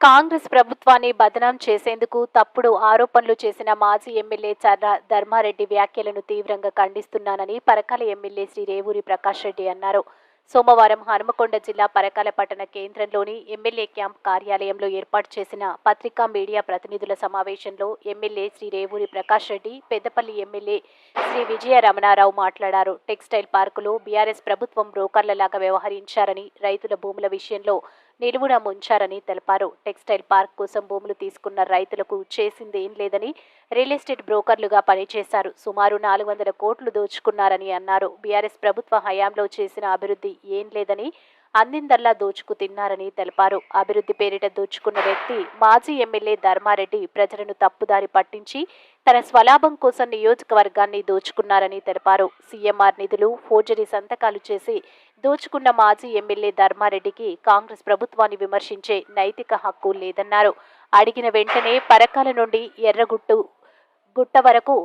కాంగ్రెస్ ప్రభుత్వాన్ని బదనాం చేసేందుకు తప్పుడు ఆరోపణలు చేసిన మాజీ ఎమ్మెల్యే చర్ర ధర్మారెడ్డి వ్యాఖ్యలను తీవ్రంగా ఖండిస్తున్నానని పరకాల ఎమ్మెల్యే శ్రీ రేవూరి ప్రకాష్ రెడ్డి అన్నారు. సోమవారం హనుమకొండ జిల్లా పరకాల పట్టణ కేంద్రంలోని ఎమ్మెల్యే క్యాంప్ కార్యాలయంలో ఏర్పాటు చేసిన పత్రికా మీడియా ప్రతినిధుల సమావేశంలో ఎమ్మెల్యే శ్రీ రేవూరి ప్రకాష్ రెడ్డి పెద్దపల్లి ఎమ్మెల్యే శ్రీ విజయ రమణారావు మాట్లాడారు. టెక్స్టైల్ పార్కులో బీఆర్ఎస్ ప్రభుత్వం బ్రోకర్లలాగా వ్యవహరించారని రైతుల భూముల విషయంలో నిలువున ముంచారని తెలిపారు. టెక్స్టైల్ పార్క్ కోసం భూములు తీసుకున్న రైతులకు చేసింది ఏం లేదని రియల్ ఎస్టేట్ బ్రోకర్లుగా పనిచేశారు. సుమారు నాలుగు వందల కోట్లు దోచుకున్నారని అన్నారు. బీఆర్ఎస్ ప్రభుత్వ హయాంలో చేసిన అభివృద్ధి ఏం లేదని అందిందల్లా దోచుకు తిన్నారని తెలిపారు. అభివృద్ధి పేరిట దోచుకున్న వ్యక్తి మాజీ ఎమ్మెల్యే ధర్మారెడ్డి ప్రజలను తప్పుదారి పట్టించి తన స్వలాభం కోసం నియోజకవర్గాన్ని దోచుకున్నారని తెలిపారు. సీఎంఆర్ నిధులు ఫోర్జరీ సంతకాలు చేసి దోచుకున్న మాజీ ఎమ్మెల్యే ధర్మారెడ్డికి కాంగ్రెస్ ప్రభుత్వాన్ని విమర్శించే నైతిక హక్కు లేదన్నారు. అడిగిన వెంటనే పరకాల నుండి ఎర్రగుట్టు గుట్ట వరకు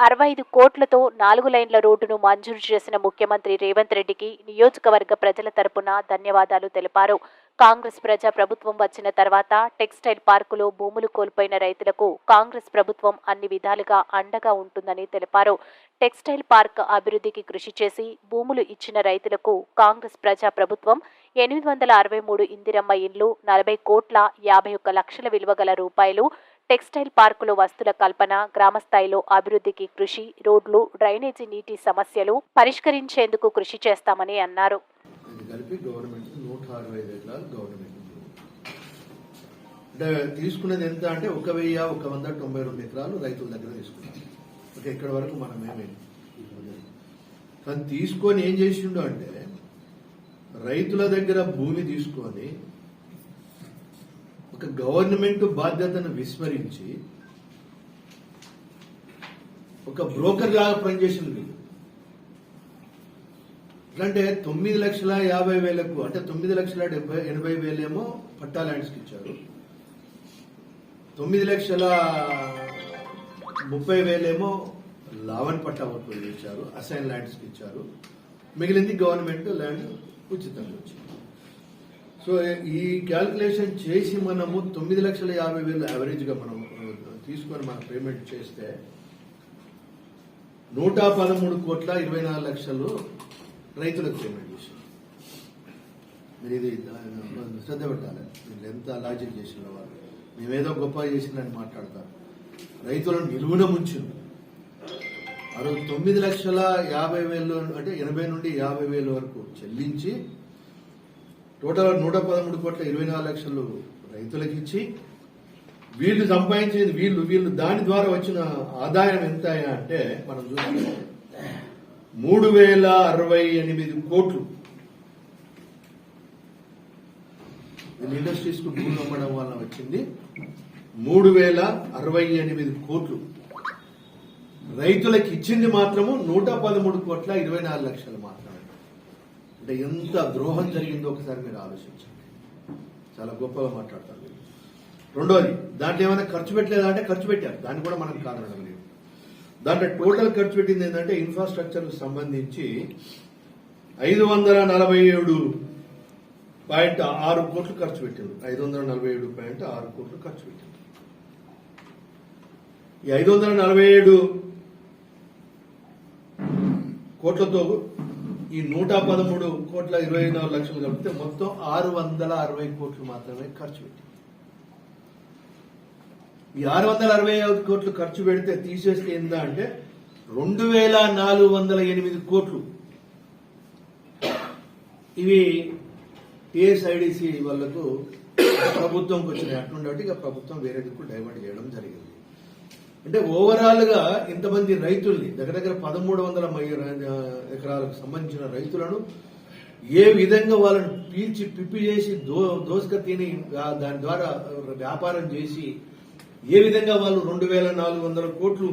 అరవై ఐదు కోట్లతో నాలుగు లైన్ల రోడ్డును మంజూరు చేసిన ముఖ్యమంత్రి రేవంత్ రెడ్డికి నియోజకవర్గ ప్రజల తరపున ధన్యవాదాలు తెలిపారు. కాంగ్రెస్ ప్రజా ప్రభుత్వం వచ్చిన తర్వాత టెక్స్టైల్ పార్కులో భూములు కోల్పోయిన రైతులకు కాంగ్రెస్ ప్రభుత్వం అన్ని విధాలుగా అండగా ఉంటుందని తెలిపారు. టెక్స్టైల్ పార్క్ అభివృద్ధికి కృషి చేసి భూములు ఇచ్చిన రైతులకు కాంగ్రెస్ ప్రజా ప్రభుత్వం ఎనిమిది వందల అరవై మూడు ఇందిరమ్మ ఇండ్లు నలభై కోట్ల యాభై ఒక్క లక్షల విలువ గల రూపాయలు టెక్స్టైల్ పార్కులో వస్తుల కల్పన గ్రామస్థాయిలో అభివృద్ధికి కృషి రోడ్లు డ్రైనేజీ నీటి సమస్యలు పరిష్కరించేందుకు కృషి చేస్తామని అన్నారు. తీసుకునేది ఎంత అంటే ఒక వెయ్యి ఒక వంద తొంభై రెండు ఎకరాలు రైతుల దగ్గర తీసుకున్నాం. ఓకే ఇక్కడ వరకు మనం ఏమీ కానీ తీసుకొని ఏం చేసిండు అంటే రైతుల దగ్గర భూమి తీసుకొని ఒక గవర్నమెంట్ బాధ్యతను విస్మరించి ఒక బ్రోకర్ లాగా పనిచేసింది వీళ్ళు. అంటే తొమ్మిది లక్షల యాభై వేలకు అంటే తొమ్మిది లక్షల డెబ్బై ఎనభై వేలేమో పట్టా ల్యాండ్స్కి ఇచ్చారు. తొమ్మిది లక్షల ముప్పై వేలేమో లావన్ పట్టా వర్కులు ఇచ్చారు అసైన్ ల్యాండ్స్కి ఇచ్చారు. మిగిలింది గవర్నమెంట్ ల్యాండ్ ఉచితంగా వచ్చింది. సో ఈ క్యాల్కులేషన్ చేసి మనము తొమ్మిది లక్షల యాభై వేలు యావరేజ్గా మనం తీసుకొని మనం పేమెంట్ చేస్తే నూట పదమూడు కోట్ల ఇరవై నాలుగు లక్షలు రైతులకు పేమెంట్ చేసాం మీరు ఇది శ్రద్ధ పెట్టాలి. మీరు ఎంత లాజిక్ చేసిన వాళ్ళు. మేమేదో గొప్ప చేసిందని మాట్లాడతారు రైతులను నిలువున ముంచింది. అరవై తొమ్మిది లక్షల యాభై వేలు అంటే ఎనభై నుండి యాభై వేల వరకు చెల్లించి టోటల్ నూట పదమూడు కోట్ల ఇరవై నాలుగు లక్షలు రైతులకు ఇచ్చి వీళ్ళు సంపాదించేది వీళ్ళు వీళ్ళు దాని ద్వారా వచ్చిన ఆదాయం ఎంత అంటే మనం చూస్తే మూడు వేల అరవై ఎనిమిది కోట్లు. ఇండస్ట్రీస్కు భూమి అమ్మడం వల్ల వచ్చింది. మూడు వేల అరవై ఎనిమిది కోట్లు. రైతులకు ఇచ్చింది మాత్రము నూట పదమూడు కోట్ల ఇరవై నాలుగు లక్షలు మాత్రమే. అంటే ఎంత ద్రోహం జరిగిందో ఒకసారి మీరు ఆలోచించండి. చాలా గొప్పగా మాట్లాడతారు మీరు రెండోది దాంట్లో ఏమైనా ఖర్చు పెట్టలేదా అంటే ఖర్చు పెట్టారు. దాన్ని కూడా మనం కాదనడం లేదు. దాంట్లో టోటల్ ఖర్చు పెట్టింది ఏంటంటే ఇన్ఫ్రాస్ట్రక్చర్ సంబంధించి ఐదు వందల నలభై ఏడు పాయింట్ ఆరు కోట్లు ఖర్చు పెట్టారు. ఐదు వందల నలభై ఏడు పాయింట్ ఆరు కోట్లు ఖర్చు పెట్టారు. ఈ ఐదు వందల నలభై ఏడు కోట్లతో ఈ నూట పదమూడు కోట్ల ఇరవై నాలుగు లక్షలు కలిపితే మొత్తం ఆరు వందల అరవై కోట్లు మాత్రమే ఖర్చు పెట్టింది ఈ ఆరు వందల అరవై ఐదు కోట్లు ఖర్చు పెడితే తీసేస్తే ఏందా అంటే రెండు వేల నాలుగు వందల ఎనిమిది కోట్లు. ఇవి టిఎస్ఐడిసి వాళ్ళకు ప్రభుత్వంకి వచ్చినాయి. అటువంటి ఇక ప్రభుత్వం వేరే దిక్కు డైవర్ట్ చేయడం జరిగింది. అంటే ఓవరాల్గా ఇంతమంది రైతుల్ని దగ్గర దగ్గర పదమూడు వందల ఎకరాలకు సంబంధించిన రైతులను ఏ విధంగా వాళ్ళని పీల్చి పిప్పి చేసి దో దోసుక తిని దాని ద్వారా వ్యాపారం చేసి ఏ విధంగా వాళ్ళు రెండు వేల నాలుగు వందల కోట్లు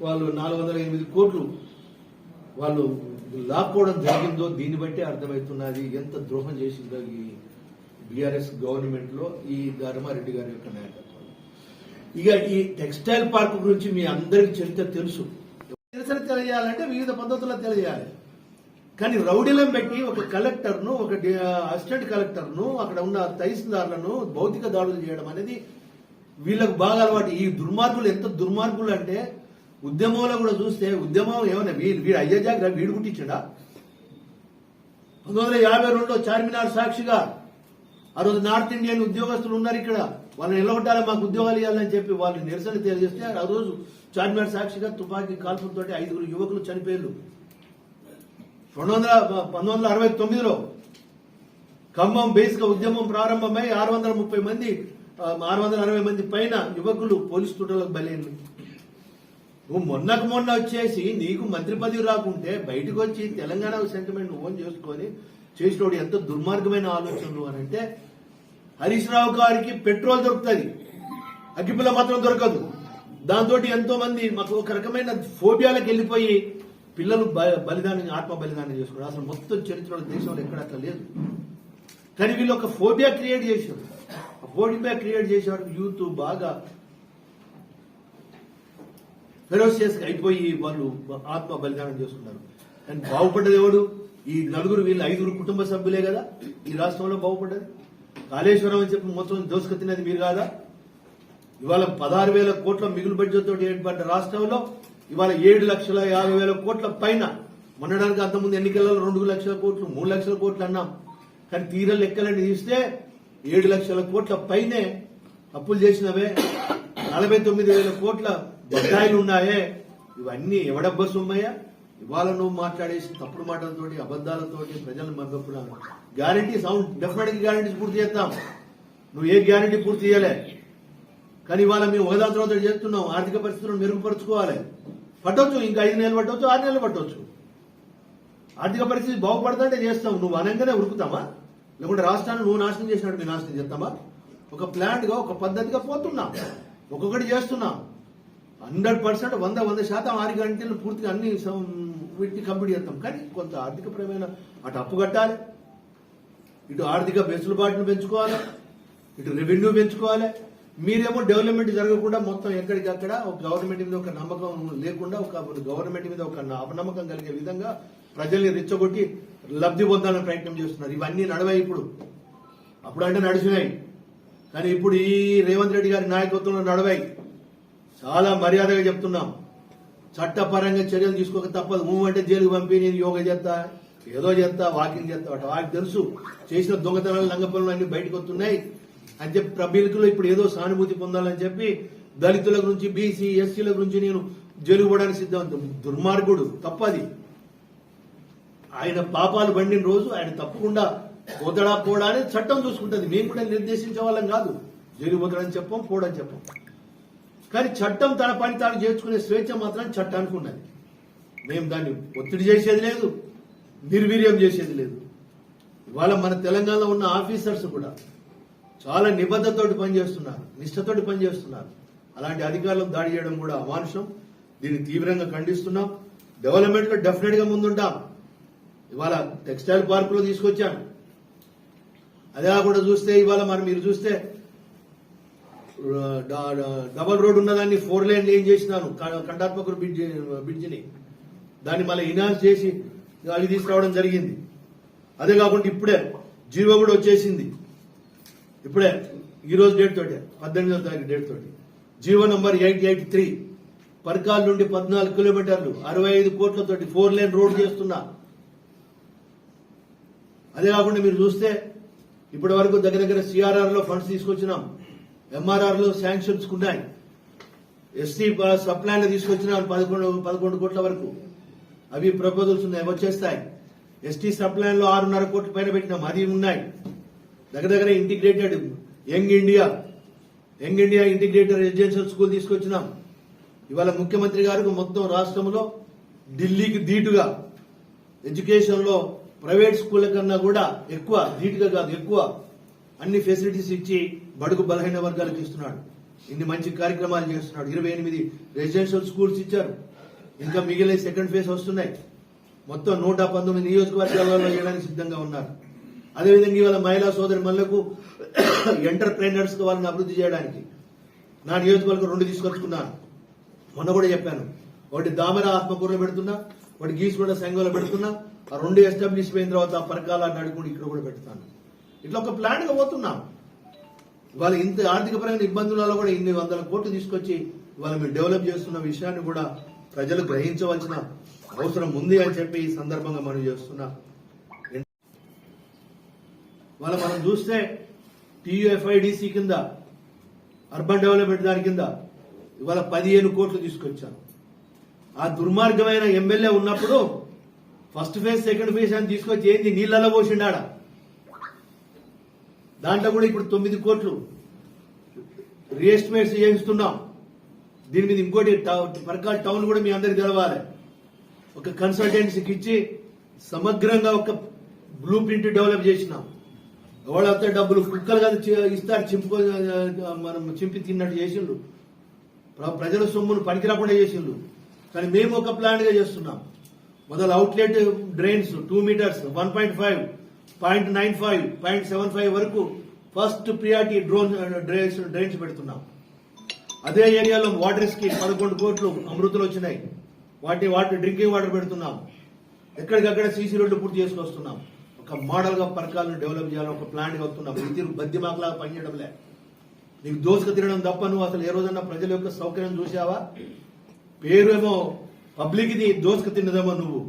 వాళ్ళు నాలుగు వందల ఎనిమిది కోట్లు వాళ్ళు లాక్కోవడం జరిగిందో దీన్ని బట్టి అర్థమవుతున్నది. ఎంత ద్రోహం చేసిందో ఈ బీఆర్ఎస్ గవర్నమెంట్లో ఈ ధర్మారెడ్డి గారి యొక్క నాయకత్వం. ఇక ఈ టెక్స్టైల్ పార్క్ గురించి మీ అందరికి చరిత్ర తెలుసు. తెలుసని తెలియాలంటే వివిధ పద్ధతుల్లో తెలియాలి. కానీ రౌడీలం పెట్టి ఒక కలెక్టర్ను ఒక డి- అసిస్టెంట్ కలెక్టర్ను అక్కడ ఉన్న తహసీల్దార్లను భౌతిక దాడులు చేయడం అనేది వీళ్ళకు బాగా అలవాటు. ఈ దుర్మార్గులు ఎంత దుర్మార్గులు అంటే ఉద్యమంలో కూడా చూస్తే ఉద్యమం ఏమైనా వీడు వీడు అయ్యే జాగ్రత్త వీడు కుట్టించడా పంతొమ్మిది వందల యాభై రెండులో చార్మినార్ సాక్షిగా ఆ రోజు నార్త్ ఇండియన్ ఉద్యోగస్తులు ఉన్నారు ఇక్కడ. వాళ్ళని నిలబడ్డాలి మాకు ఉద్యోగాలు ఇవ్వాలని చెప్పి వాళ్ళు నిరసన తెలియజేస్తే ఆ రోజు చార్మినార్ సాక్షిగా తుపాకీ కాల్పులతో ఐదుగురు యువకులు చనిపోయారు రెండు వందల పంతొమ్మిది వందల అరవై తొమ్మిదిలో ఖమ్మం బేసిక ఉద్యమం ప్రారంభమై ఆరు వందల ముప్పై మంది ఆరు వందల అరవై మంది పైన యువకులు పోలీసు తుటలకు బలైనవి నువ్వు మొన్నకు మొన్న వచ్చేసి నీకు మంత్రి పదవి రాకుంటే బయటకు వచ్చి తెలంగాణ సెంటిమెంట్ ఓన్ చేసుకొని చేసినోడు ఎంత దుర్మార్గమైన ఆలోచనలు అని అంటే హరీష్ రావు గారికి పెట్రోల్ దొరుకుతుంది. అగ్గిపుల్ల మాత్రం దొరకదు. దాంతో ఎంతో మంది మాకు ఒక రకమైన ఫోబియాలకు వెళ్ళిపోయి పిల్లలు బ- బలిదానం ఆత్మ బలిదానం చేసుకున్నారు. అసలు మొత్తం చరిత్రలో దేశంలో ఎక్కడ అట్లా లేదు. కానీ వీళ్ళు ఒక ఫోబియా క్రియేట్ చేశారు. ఆ ఫోబియా క్రియేట్ చేసేవారు యూత్ బాగా ఫెరోసియస్ అయిపోయి వాళ్ళు ఆత్మ బలిదానం చేసుకున్నారు. కానీ బాగుపడ్డది ఎవడు ఈ నలుగురు వీళ్ళు ఐదుగురు కుటుంబ సభ్యులే కదా. ఈ రాష్ట్రంలో బాగుపడ్డది. కాళేశ్వరం అని చెప్పి మొత్తం దోసుకొచ్చినది మీరు కాదా? ఇవాళ పదహారు వేల కోట్ల మిగులు బడ్జెట్ తోటి ఏర్పడ్డ రాష్ట్రంలో ఇవాళ ఏడు లక్షల యాభై వేల కోట్ల పైన మొన్నడానికి అంతకుముందు ఎన్నికలలో రెండు లక్షల కోట్లు మూడు లక్షల కోట్లు అన్నాం. కానీ తీర లెక్కలని తీస్తే ఏడు లక్షల కోట్ల పైనే అప్పులు చేసినవే. నలభై తొమ్మిది వేల కోట్ల బకాయిలు ఉన్నాయే. ఇవన్నీ ఎవడబ్బ సొమ్మయ్యా? ఇవాళ నువ్వు మాట్లాడేసి తప్పుడు మాటలతోటి అబద్దాలతోటి ప్రజలను మద్దతున్నాను గ్యారంటీ సౌండ్ డెఫినెట్ గ్యారంటీ పూర్తి చేస్తాం. నువ్వు ఏ గ్యారంటీ పూర్తి చేయలే? కానీ ఇవాళ మేము ఒకదాని తర్వాత చేస్తున్నాం. ఆర్థిక పరిస్థితులను మెరుగుపరుచుకోవాలి. పట్టవచ్చు ఇంకా ఐదు నెలలు పట్టవచ్చు ఆరు నెలలు పట్టవచ్చు ఆర్థిక పరిస్థితి బాగుపడుతుంటే చేస్తాం. నువ్వు అనంగానే ఉరుకుతామా? లేకుంటే రాష్ట్రాన్ని నువ్వు నాశనం చేసినట్టు మేము నాశనం చేస్తామా? ఒక ప్లాంట్గా ఒక పద్ధతిగా పోతున్నాం. ఒక్కొక్కటి చేస్తున్నాం. హండ్రెడ్ పర్సెంట్ వంద వంద శాతం ఆరు గంటలు పూర్తిగా అన్ని వీటిని కంప్లీట్ చేస్తాం కానీ కొంత ఆర్థికపరమైన అటు అప్పు కట్టాలి ఇటు ఆర్థిక వెసులుబాటును పెంచుకోవాలి ఇటు రెవెన్యూ పెంచుకోవాలి. మీరేమో డెవలప్మెంట్ జరగకుండా మొత్తం ఎక్కడికక్కడ ఒక గవర్నమెంట్ మీద ఒక నమ్మకం లేకుండా ఒక గవర్నమెంట్ మీద ఒక అపనమ్మకం కలిగే విధంగా ప్రజల్ని రెచ్చగొట్టి లబ్ధి పొందాలని ప్రయత్నం చేస్తున్నారు. ఇవన్నీ నడవాయి ఇప్పుడు. అప్పుడు అంటే నడిచినాయి. కానీ ఇప్పుడు ఈ రేవంత్ రెడ్డి గారి నాయకత్వంలో నడవాయి. చాలా మర్యాదగా చెప్తున్నాం. చట్టపరంగా చర్యలు తీసుకోక తప్పదు. నువ్వు అంటే జైలుకు పంపి నేను యోగా చేస్తా ఏదో చేస్తా వాకింగ్ చేస్తా వాటి వారికి తెలుసు చేసిన దొంగతనాలు లంగపనులు అన్ని బయటకు వస్తున్నాయి. అని చెప్పి ప్రబీలకులు ఇప్పుడు ఏదో సానుభూతి పొందాలని చెప్పి దళితుల గురించి బీసీ ఎస్సీల గురించి నేను జైలుకు పోవడానికి సిద్ధం దుర్మార్గుడు తప్పది. ఆయన పాపాలు బండిన రోజు ఆయన తప్పకుండా పోతడా పోడా అనేది చట్టం చూసుకుంటుంది. మేము కూడా నిర్దేశించే వాళ్ళం కాదు. జైలు పోతాడని చెప్పం పోడని చెప్పం. కానీ చట్టం తన పని తాను చేర్చుకునే స్వేచ్ఛ మాత్రం చట్టానికి ఉన్నది. మేము దాన్ని ఒత్తిడి చేసేది లేదు నిర్వీర్యం చేసేది లేదు. ఇవాళ మన తెలంగాణలో ఉన్న ఆఫీసర్స్ కూడా చాలా నిబద్ధతోటి పనిచేస్తున్నారు నిష్ఠతోటి పనిచేస్తున్నారు. అలాంటి అధికారులకు దాడి చేయడం కూడా అమానుషం. దీన్ని తీవ్రంగా ఖండిస్తున్నాం. డెవలప్మెంట్లో డెఫినెట్గా ముందుంటాం. ఇవాళ టెక్స్టైల్ పార్కులో తీసుకొచ్చాను అదే కూడా చూస్తే ఇవాళ మరి మీరు చూస్తే డబల్ రోడ్ ఉన్నదాన్ని ఫోర్ లైన్ ఏం చేసినాను? క- కండాత్మక బ్రిడ్జి బ్రిడ్జిని. దాన్ని మళ్ళీ ఇనాన్స్ చేసి అవి తీసుకురావడం జరిగింది. అదే కాకుండా ఇప్పుడే జీవో కూడా వచ్చేసింది. ఇప్పుడే ఈరోజు డేట్ తోటి పద్దెనిమిదవ తారీఖు డేట్ తోటి. GO number eight eight three Parkal నుండి పద్నాలుగు కిలోమీటర్లు అరవై ఐదు కోట్లతోటి ఫోర్ లైన్ రోడ్ చేస్తున్నా. అదే కాకుండా మీరు చూస్తే ఇప్పటి వరకు దగ్గర దగ్గర సిఆర్ఆర్లో ఫండ్స్ తీసుకొచ్చినాం. ఎంఆర్ఆర్లో శాంక్షన్స్ ఉన్నాయి ఎస్టీ సప్లైన్ తీసుకొచ్చిన పదకొండు పదకొండు కోట్ల వరకు. అవి ప్రపోజల్స్ ఉన్నాయి వచ్చేస్తాయి. ఎస్టీ సప్లైన్లో ఆరున్నర కోట్ల పైన పెట్టినాం అది ఉన్నాయి. దగ్గర దగ్గర integrated young India. Young India integrated residential school తీసుకొచ్చినాం. ఇవాళ ముఖ్యమంత్రి గారికి మొత్తం రాష్ట్రంలో ఢిల్లీకి ధీటుగా ఎడ్యుకేషన్లో ప్రైవేట్ స్కూళ్ళ కన్నా కూడా ఎక్కువ ధీటుగా కాదు ఎక్కువ. అన్ని ఫెసిలిటీస్ ఇచ్చి బడుగు బలహీన వర్గాలకు ఇస్తున్నాడు. ఇన్ని మంచి కార్యక్రమాలు చేస్తున్నాడు. ఇరవై ఎనిమిది రెసిడెన్షియల్ స్కూల్స్ ఇచ్చారు. ఇంకా మిగిలిన సెకండ్ ఫేజ్ వస్తున్నాయి. మొత్తం నూట పంతొమ్మిది నియోజకవర్గాలలో చేయడానికి సిద్ధంగా ఉన్నారు. అదేవిధంగా ఇవాళ మహిళా సోదరి మళ్ళకు ఎంటర్ప్రైనర్స్ వాళ్ళని అభివృద్ధి చేయడానికి నా నియోజకవర్గం రెండు తీసుకొచ్చుకున్నాను. మొన్న కూడా చెప్పాను. ఒకటి దామర ఆత్మకూరలో పెడుతున్నా వాటి గీసి కూడా సంఘంలో పెడుతున్నా. ఆ రెండు ఎస్టాబ్లిష్ అయిన తర్వాత పరకాల నడుకుని ఇక్కడ కూడా పెడతాను. ఇట్లా ఒక ప్లాన్గా పోతున్నాం. వాళ్ళు ఇంత ఆర్థిక పరమైన ఇబ్బందులలో కూడా ఇన్ని వందల కోట్లు తీసుకొచ్చి వాళ్ళు మేము డెవలప్ చేస్తున్న విషయాన్ని కూడా ప్రజలు గ్రహించవలసిన అవసరం ఉంది అని చెప్పి ఈ సందర్భంగా మనం చేస్తున్నా. వాళ్ళ మనం చూస్తే టీయుఎఫ్ఐడిసి కింద అర్బన్ డెవలప్మెంట్ దాని కింద ఇవాళ పదిహేను కోట్లు తీసుకొచ్చాను ఆ దుర్మార్గమైన ఎమ్మెల్యే ఉన్నప్పుడు ఫస్ట్ ఫేజ్ సెకండ్ ఫేజ్ అని తీసుకొచ్చి ఏంది? నీళ్ళలో పోసిండా దాంట్లో కూడా ఇప్పుడు తొమ్మిది కోట్లు రీఎస్టిమేట్స్ చేయిస్తున్నాం. దీని మీద ఇంకోటి టౌ- టౌన్ కూడా మీ అందరికి తెలవాలి. ఒక కన్సల్టెన్సీకి ఇచ్చి సమగ్రంగా ఒక బ్లూ ప్రింట్ డెవలప్ చేసినాం. ఎవడంతా డబ్బులు కుక్కలు కదా ఇస్తారు చింపుకో మనం చింపి తిన్నట్టు చేసిండు ప్రజల సొమ్మును పనికిరాకుండా చేసిండు కానీ మేము ఒక ప్లాన్గా చేస్తున్నాం. మొదలు outlet drains two metres one point five point nine five point seven five వరకు first priority drone drains drains పెడుతున్నాం. అదే ఏరియాలో వాటర్కి పదకొండు కోట్లు అమృతులు వచ్చినాయి. వాటి వాటర్ డ్రింకింగ్ వాటర్ పెడుతున్నాం. ఎక్కడికక్కడ సీసీ రోడ్లు పూర్తి చేసుకొస్తున్నాం. ఒక మోడల్గా పరకాలను డెవలప్ చేయాలని ఒక ప్లాన్గా వస్తున్నాం. ఇది బద్ది మాకలాగా పనిచేయడం లే నీకు దోసుకు తినడం తప్ప నువ్వు అసలు ఏ రోజన్నా ప్రజల యొక్క సౌకర్యం చూసావా పేరేమో పబ్లిక్ ఇది దోసుకు తిన్నదేమో నువ్వు.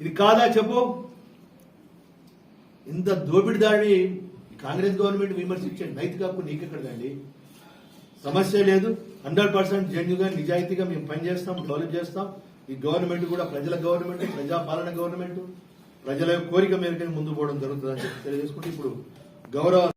ఇది కాదా చెప్పు? ఇంత దోపిడి దాడి కాంగ్రెస్ గవర్నమెంట్ విమర్శించే నైతిక హక్కు నీకెక్కడదండి సమస్య లేదు. హండ్రెడ్ పర్సెంట్ జెన్యుగా నిజాయితీగా మేము పనిచేస్తాం డెవలప్ చేస్తాం. ఈ గవర్నమెంట్ కూడా ప్రజల గవర్నమెంట్ ప్రజాపాలన గవర్నమెంట్. ప్రజల కోరిక మేరకు ముందు పోవడం జరుగుతుందని చెప్పి తెలియజేసుకుంటే ఇప్పుడు గౌరవ